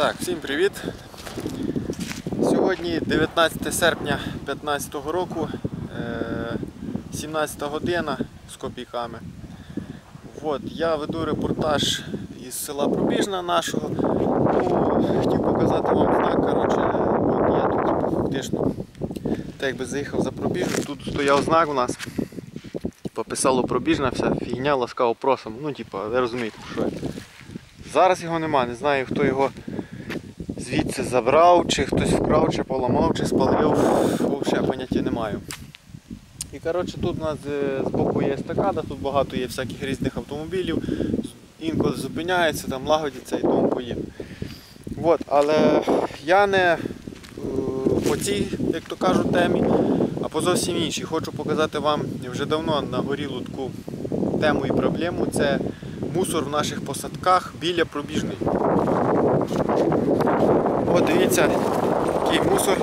Так, всім привіт! Сьогодні 19 серпня 2015 року, е, 17 година з копійками. От, я веду репортаж із села Пробіжна нашого. Ну, хотів показати вам знак, коротше, от я тут фактично так якби заїхав за Пробіжну, тут стояв знак у нас. Типа писало Пробіжна, вся фігня, ласкаво просимо. Ну, типа, ви розумієте, що. Зараз його нема, не знаю хто його звідси забрав, чи хтось вкрав, чи поламав, чи спалив, взагалі поняття не маю. І коротше тут у нас е, збоку є естакада, тут багато є всяких різних автомобілів, інколи зупиняється, там лагодиться і тому подібне. От, але я не е, по цій, як то кажуть, темі, а по зовсім іншій. Хочу показати вам вже давно нагорілу таку тему і проблему. Це мусор в наших посадках біля пробіжної. От дивіться, який мусор.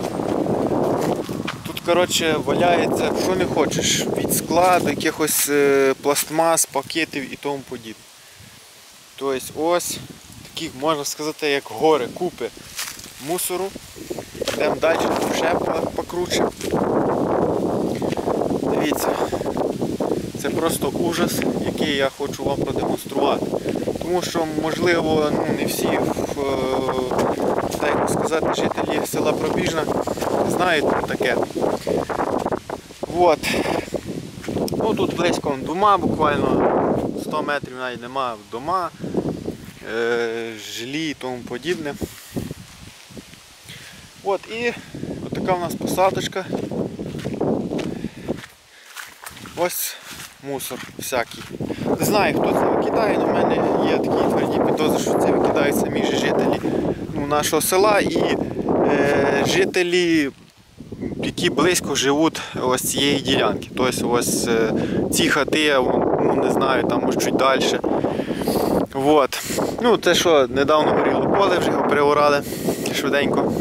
Тут коротше, валяється, що не хочеш, від скла до якихось е, пластмас, пакетів і тому подібне. Тобто ось таких, можна сказати, як гори, купи мусору. Йдемо далі, тут ще покруче. Дивіться, це просто ужас, який я хочу вам продемонструвати. Тому що, можливо, ну, не всі, в, е, так сказати, жителі села Пробіжна знають про таке. От. Ну, тут близько дома, буквально 100 метрів навіть нема дома, е, жилі і тому подібне. От і така в нас посадочка. Ось мусор всякий. Не знаю, хто це викидає, але в мене є такі тверді підозри, що це викидають самі жителі нашого села і е, жителі, які близько живуть ось цієї ділянки. Тобто ось е, ці хати, ну не знаю, там може чуть далі. Вот. Ну, те, що недавно горіло поле, вже його переорали швиденько.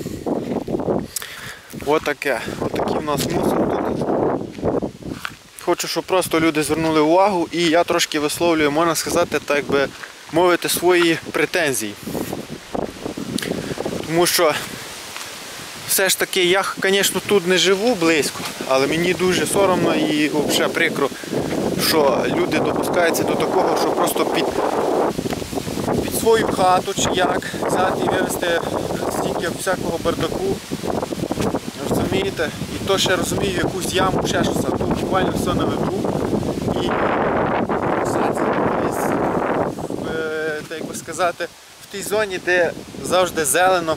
От таке. От такий в нас мусор тут. Хочу, щоб просто люди звернули увагу і я трошки висловлюю, можна сказати, так би мовити свої претензії. Тому що все ж таки я, звісно, тут не живу близько, але мені дуже соромно і взагалі прикро, що люди допускаються до такого, що просто під, під свою хату чи як взяти і вивезти стільки всякого бардаку. Розумієте? І то ще розумію якусь яму, ще щось, а тут буквально все на виду. І все це е, так сказати, в тій зоні, де завжди зелено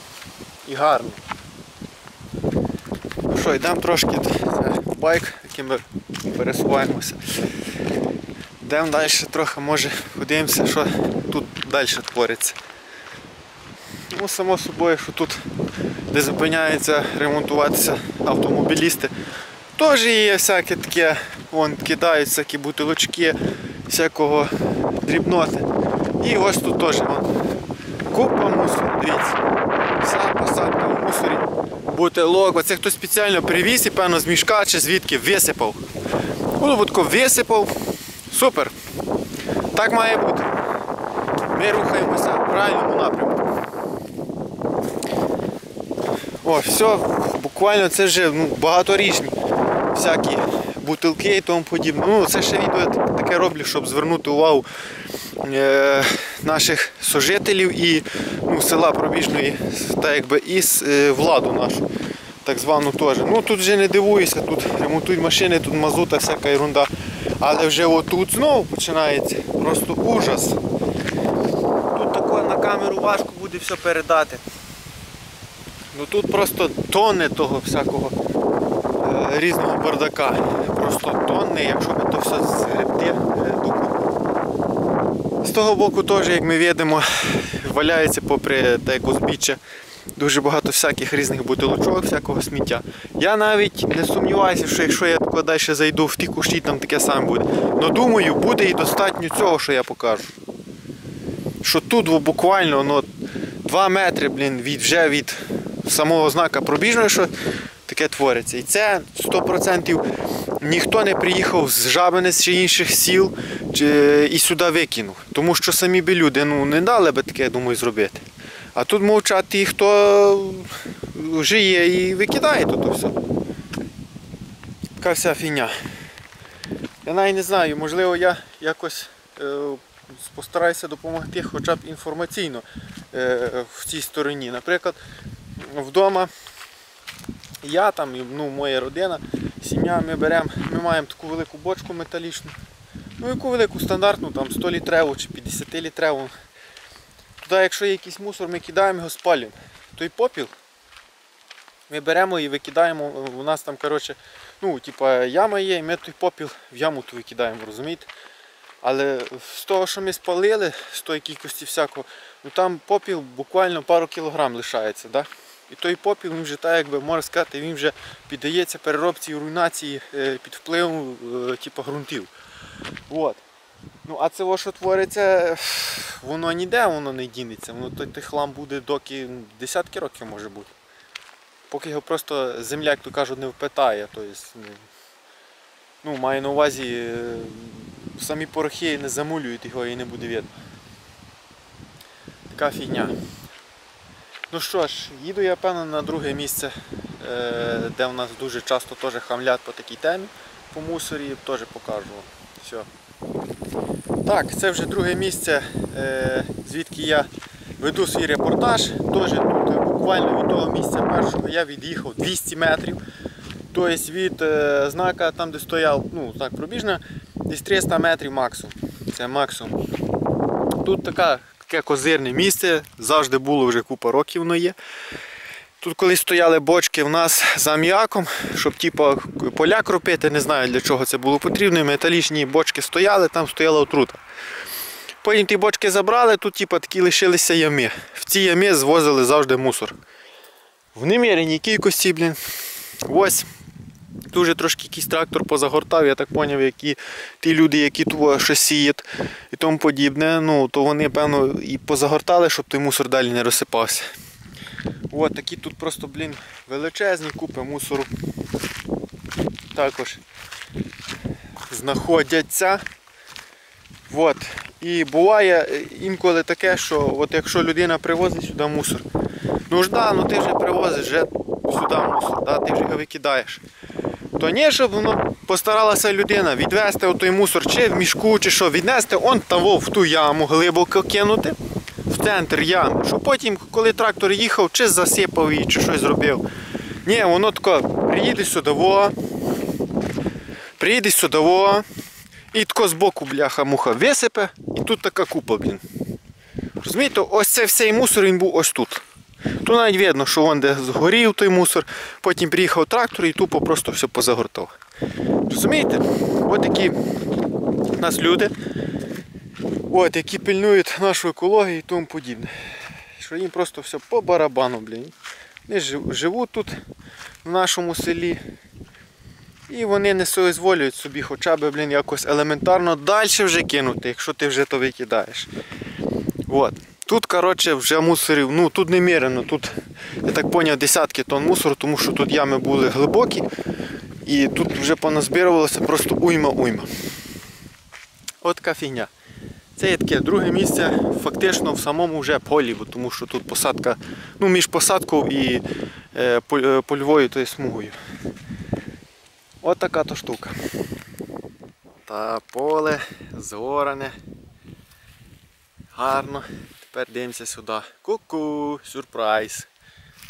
і гарно. Ну що, йдемо трошки це байк, яким ми пересуваємося. Йдемо далі трохи, може подивимося, що тут далі твориться. Ну, само собою, що тут, де зупиняються ремонтуватися автомобілісти, теж є всяке таке, вон кидають всякі бутилочки, всякого дрібноти. І ось тут теж вон, купа мусору, дивіться. Вся посадка в мусорі. Бутилок, оце хтось спеціально привіз і певно з мішка чи звідки висипав. Голубутко висипав. Супер. Так має бути. Ми рухаємося в правильному напрямку. О, все, буквально це вже ну, багаторічні всякі бутилки і тому подібне. Ну, це ще відео таке роблю, щоб звернути увагу е, наших сожителів і ну, села Пробіжної, так якби, і е, владу нашу, так звану теж. Ну тут вже не дивуюся, тут ремонтують машини, тут мазута, всяка ерунда. Але вже отут знову починається просто ужас. Тут тако на камеру важко буде все передати. Ну тут просто тонни того всякого е, різного бардака. Просто тонни, якщо би то все згребти. З того боку теж, як ми видимо, валяється попри те як узбіччя дуже багато всяких різних бутилочок, всякого сміття. Я навіть не сумніваюся, що якщо я тако далі зайду в ті кущі, там таке саме буде. Но думаю, буде і достатньо цього, що я покажу. Що тут буквально ну, 2 метри блін, від, вже від самого знака пробіжного, що таке твориться. І це 100% ніхто не приїхав з Жабинець чи інших сіл і сюди викинув. Тому що самі би люди ну, не дали би таке, думаю, зробити. А тут мовчать ті, хто жиє і викидає тут все. Така вся фігня. Я навіть не знаю, можливо я якось е, постараюся допомогти хоча б інформаційно е, в цій стороні. Наприклад, вдома я там, ну, моя родина, сім'я, ми беремо, ми маємо таку велику бочку металічну. Ну яку велику стандартну, там 100 літреву чи 50 літреву. Туди, якщо є якийсь мусор, ми кидаємо його спалюємо. Той попіл ми беремо і викидаємо. У нас там коротше, ну, типа, яма є, і ми той попіл в яму ту викидаємо, розумієте? Але з того, що ми спалили, з тої кількості всякого, ну там попіл буквально пару кілограм лишається. Да? І той попіл він вже так, якби можна сказати, він вже піддається переробці і руйнації е, під впливом е, типу, ґрунтів. От. Ну, а це, що твориться, воно ніде воно не дінеться. Воно той, той хлам буде доки десятки років може бути. Поки його просто земля, як то кажуть, не впитає. Тобто, ну, маю на увазі, е, самі порохи не замулюють його і не буде видно. Така фігня. Ну що ж, їду я певно на друге місце, е, де в нас дуже часто теж хамлять по такій темі по мусорі, теж покажу. Все. Так, це вже друге місце, е, звідки я веду свій репортаж. Теж тут буквально від того місця першого я від'їхав 200 метрів. Тобто від е, знака, там де стояв, ну так пробіжна, десь 300 метрів максимум. Це максимум. Тут така, таке козирне місце, завжди було вже купа років воно є. Тут колись стояли бочки в нас з аміаком, щоб типу, поля кропити, не знаю для чого це було потрібно. Металічні бочки стояли, там стояла отрута. Потім ті бочки забрали, тут типу, такі лишилися ями. В ці ями звозили завжди мусор. В неміреній кількості, блін. Ось. Тут вже трошки якийсь трактор позагортав, я так зрозумів, які ті люди, які тут щось сіють і тому подібне, ну, то вони, певно, і позагортали, щоб той мусор далі не розсипався. От такі тут просто, блін, величезні купи мусору. Також знаходяться. От. І буває інколи таке, що от якщо людина привозить сюди мусор, ну ж да, ну ти вже привозиш вже сюди мусор, да, ти вже його викидаєш. То ні, щоб ну, постаралася людина відвести той мусор чи в мішку, чи що, віднести он того в ту яму глибоко кинути в центр ями, щоб потім, коли трактор їхав, чи засипав її, чи щось зробив. Ні, воно тако, приїде сюди, приїде сюди, і тако з боку бляха-муха висипе, і тут така купа, блін. Розумієте, ось цей всей мусор він був ось тут. Тут навіть видно, що вон де згорів той мусор, потім приїхав трактор і тупо просто все позагортав. Розумієте? Ось такі у нас люди, от, які пильнують нашу екологію і тому подібне. Що їм просто все по барабану, блін. Вони живуть тут, в нашому селі. І вони не соізволюють собі хоча б блін, якось елементарно далі вже кинути, якщо ти вже то викидаєш. От. Тут, коротше, вже мусорів, ну тут немірено, тут, я так зрозумів, десятки тонн мусору, тому що тут ями були глибокі і тут вже поназбирувалося просто уйма-уйма. От така фігня. Це є таке друге місце фактично в самому вже полі, тому що тут посадка, ну між посадкою і е, е, польовою тою смугою. От така то штука. Та поле згоране. Гарно. Тепер сюди. Ку-ку, сюрприз.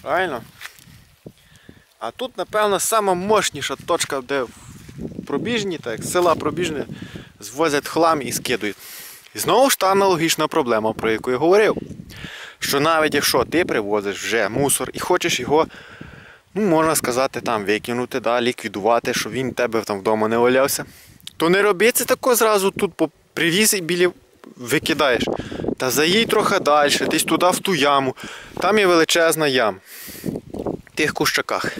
Правильно? А тут, напевно, сама мощніша точка, де пробіжні, так, села пробіжне, звозять хлам і скидують. І знову ж та аналогічна проблема, про яку я говорив. Що навіть якщо ти привозиш вже мусор і хочеш його, ну, можна сказати, там викинути, да, ліквідувати, щоб він тебе там вдома не валявся, то не роби це тако зразу тут привіз і біля викидаєш. Та заїдь трохи далі, десь туди в ту яму. Там є величезна яма. В тих кущаках.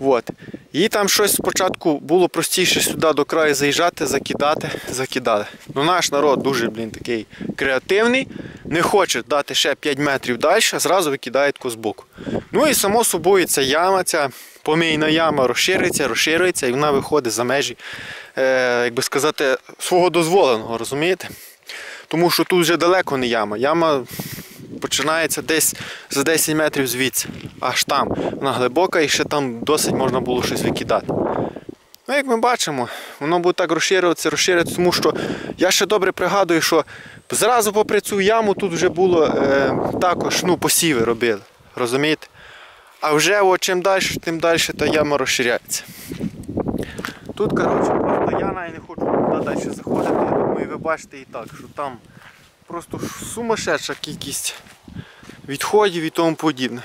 От. І там щось спочатку було простіше сюди до краю заїжджати, закидати, закидали. Ну наш народ дуже, блін, такий креативний, не хоче дати ще 5 метрів далі, а зразу викидає таку збоку. Ну і само собою ця яма, ця помійна яма розширюється, розширюється і вона виходить за межі, е, як би сказати, свого дозволеного, розумієте? Тому що тут вже далеко не яма. Яма починається десь за 10 метрів звідси. Аж там. Вона глибока і ще там досить можна було щось викидати. Ну, як ми бачимо, воно буде так розширюватися, розширюватися, тому що я ще добре пригадую, що зразу попри цю яму тут вже було е, також ну, посіви робили. Розумієте? А вже от, чим далі, тим далі та яма розширяється. Тут, коротше, просто я навіть не хочу туди далі заходити. Я думаю, ви бачите і так, що там просто сумасшедша кількість відходів і тому подібне.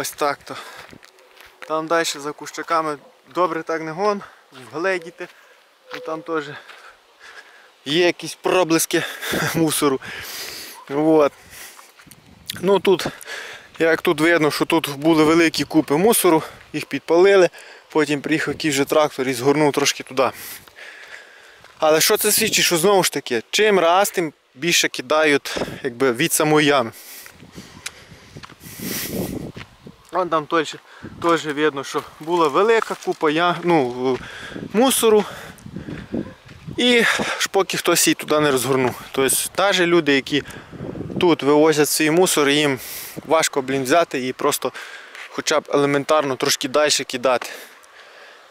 Ось так то. Там далі за кущаками добре так не гон, вгледіти, бо там теж є якісь проблиски мусору. От. Ну тут, як тут видно, що тут були великі купи мусору, їх підпалили, потім приїхав якийсь вже трактор і згорнув трошки туди. Але що це свідчить, що знову ж таки, чим раз, тим більше кидають якби, від самої ями. Вон там теж, теж видно, що була велика купа я, ну, мусору. І поки хтось її туди не розгорнув. Тобто навіть люди, які тут вивозять свій мусор, їм важко блін, взяти і просто хоча б елементарно трошки далі кидати.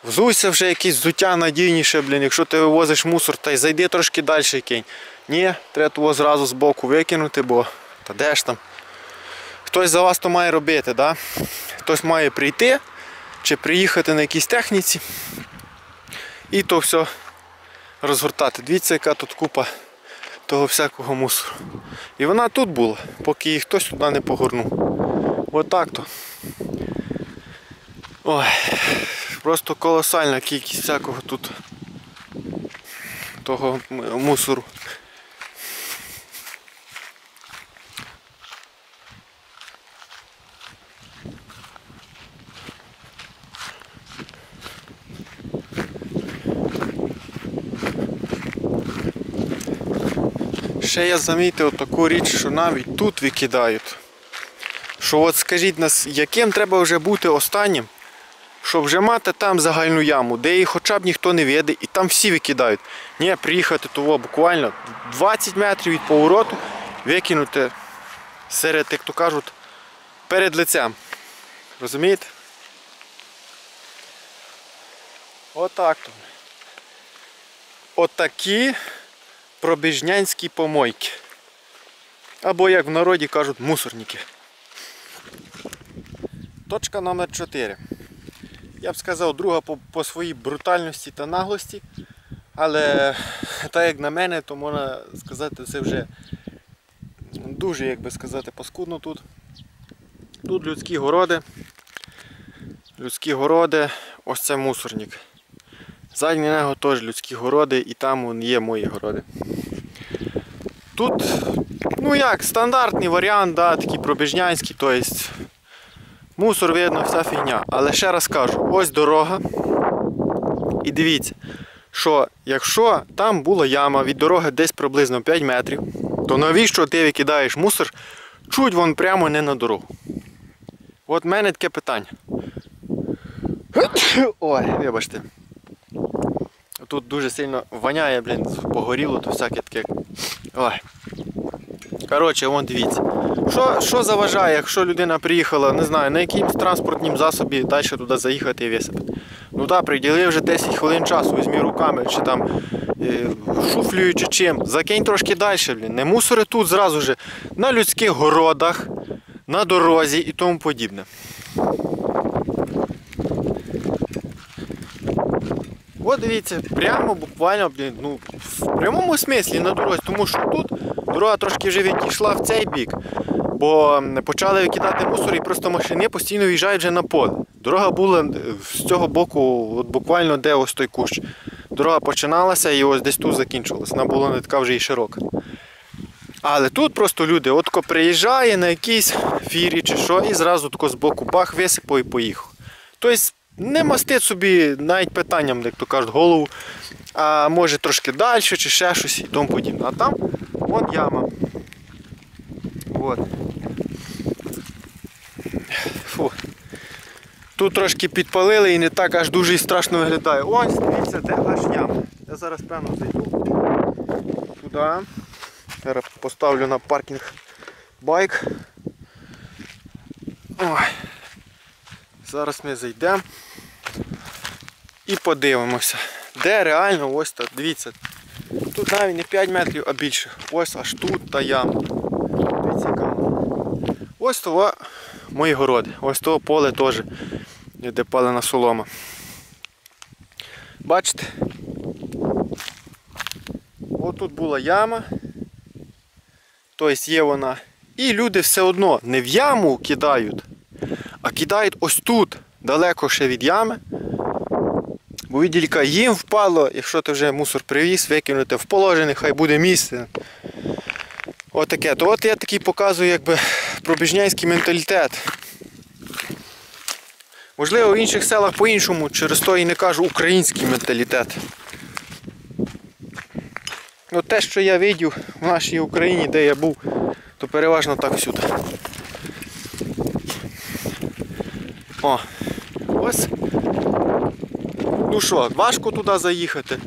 Взуйся вже якесь взуття надійніше, блін, якщо ти вивозиш мусор, та й зайди трошки далі кинь. Ні, треба того зразу з боку викинути, бо та де ж там. Хтось за вас то має робити, да? хтось має прийти чи приїхати на якійсь техніці і то все розгортати. Дивіться, яка тут купа того всякого мусору. І вона тут була, поки її хтось туди не погорнув. Отак то. Ой, просто колосальна кількість всякого тут того мусору. Ще я замітив таку річ, що навіть тут викидають. Що от скажіть нас, яким треба вже бути останнім, щоб вже мати там загальну яму, де її хоча б ніхто не веде, і там всі викидають. Ні, приїхати того буквально 20 метрів від повороту, викинути серед, як то кажуть, перед лицем. Розумієте? Отак то. Отакі пробіжнянські помойки. Або, як в народі кажуть, мусорники. Точка номер 4 Я б сказав, друга по, по своїй брутальності та наглості. Але так як на мене, то можна сказати, це вже дуже, як би сказати, паскудно тут. Тут людські городи. Людські городи, ось це мусорник. Ззаді нього теж людські городи і там є мої городи. Тут, ну як, стандартний варіант, да, такий пробіжнянський, тобто мусор видно, вся фігня. Але ще раз кажу, ось дорога. І дивіться, що якщо там була яма від дороги десь приблизно 5 метрів, то навіщо ти викидаєш мусор чуть вон прямо не на дорогу? От в мене таке питання. Ой, вибачте. Тут дуже сильно воняє, блін, погоріло, то всяке таке. Ой. Коротше, вон дивіться. Що що заважає, якщо людина приїхала, не знаю, на якимсь транспортнім засобі далі туди заїхати і висипати. Ну так, приділи вже 10 хвилин часу, візьмі руками, чи там е, шуфлюю, чи чим. Закинь трошки далі, блін. Не мусори тут зразу же на людських городах, на дорозі і тому подібне. От дивіться, прямо буквально ну, в прямому смислі на дорозі, тому що тут дорога трошки вже відійшла в цей бік, бо почали викидати мусор і просто машини постійно в'їжджають вже на поле. Дорога була з цього боку, от буквально де ось той кущ. Дорога починалася і ось десь тут закінчилася. Вона була не така вже і широка. Але тут просто люди отко приїжджає на якійсь фірі чи що, і зразу тако з боку бах висипав і поїхав. Тобто не мастить собі навіть питанням, як то кажуть, голову, а може трошки далі чи ще щось і тому подібне. А там вон яма. От. Фу. Тут трошки підпалили і не так аж дуже і страшно виглядає. Ось, дивіться, де аж яма. Я зараз певно зайду туди. Зараз поставлю на паркінг байк. Ой. Зараз ми зайдемо і подивимося, де реально ось так. Дивіться. Тут навіть не 5 метрів, а більше. Ось аж тут та яма. Ось того мої городи. Ось того поле теж, де палена солома. Бачите? Ось тут була яма. Тобто є вона. І люди все одно не в яму кидають, а кидають ось тут, далеко ще від ями. Бо відділька їм впало, якщо ти вже мусор привіз, викинути в положене, хай буде місце. Отаке. То от я такий показую якби пробіжнянський менталітет. Можливо, в інших селах по-іншому, через то і не кажу український менталітет. От те, що я видів в нашій Україні, де я був, то переважно так всюди. О, ось. Ну що, важко туди заїхати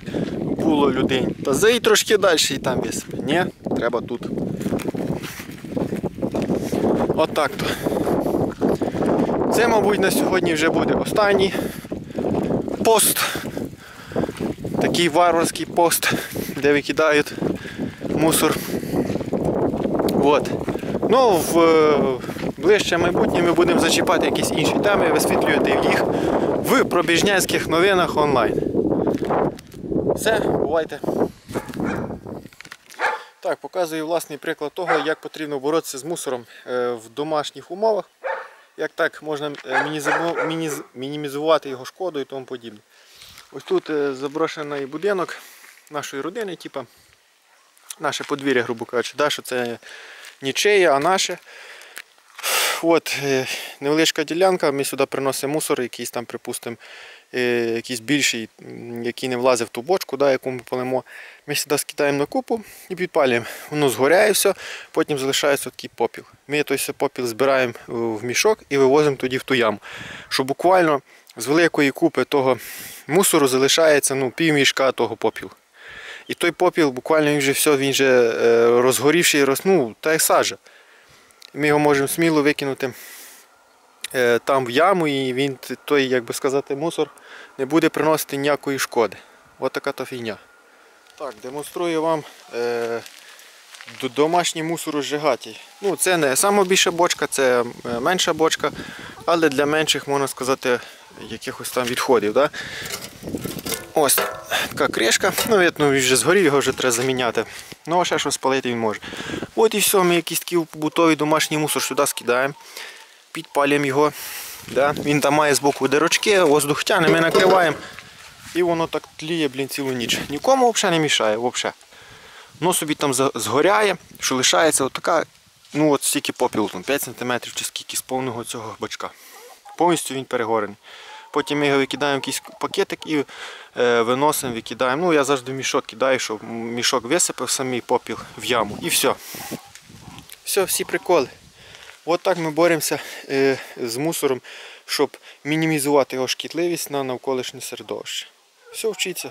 було людині. Та заїдь трошки далі і там висипе. Ні, треба тут. Отак то. Це, мабуть, на сьогодні вже буде останній пост. Такий варварський пост, де викидають мусор. От. Ну, в ближче майбутнє ми будемо зачіпати якісь інші теми, висвітлювати їх в пробіжнянських новинах онлайн. Все, бувайте. Так, показую власний приклад того, як потрібно боротися з мусором е, в домашніх умовах. Як так можна е, мінімізувати його шкоду і тому подібне. Ось тут е, заброшений будинок нашої родини, типа наше подвір'я, грубо кажучи, да, що це нічиє, а наше. От е, невеличка ділянка, ми сюди приносимо мусор, якийсь там, припустимо, е, якийсь більший, який не влазив в ту бочку, да, яку ми полимо. Ми сюди скидаємо на купу і підпалюємо. Воно згоряє все, потім залишається такий попіл. Ми той попіл збираємо е, в мішок і вивозимо тоді в ту яму. Що буквально з великої купи того мусору залишається ну, пів мішка того попілу. І той попіл буквально він вже все, він вже розгорівший, роз, ну, та як сажа. Ми його можемо сміло викинути е, там в яму, і він той, як би сказати, мусор не буде приносити ніякої шкоди. Ось така то фігня. Так, демонструю вам е, домашній мусорозжигатель. Ну, це не найбільша бочка, це е, менша бочка, але для менших, можна сказати, якихось там відходів. Да? Ось така кришка. Ну, видно, він вже згорів, його вже треба заміняти. Ну, а ще щось спалити він може. От і все, ми якийсь такий побутовий домашній мусор сюди скидаємо, підпалюємо його. Да? Він там має збоку дирочки, воздух тяне, ми накриваємо. І воно так тліє, блін, цілу ніч. Нікому взагалі не мішає. Взагалі. Воно собі там згоряє, що лишається отака, ну от стільки попілу, там 5 см чи скільки з повного цього бачка. Повністю він перегорений. Потім ми його викидаємо в якийсь пакетик і е, виносимо, викидаємо. Ну, я завжди мішок кидаю, щоб мішок висипав самий попіл в яму. І все. Все, всі приколи. От так ми боремося е, з мусором, щоб мінімізувати його шкідливість на навколишнє середовище. Все, вчіться.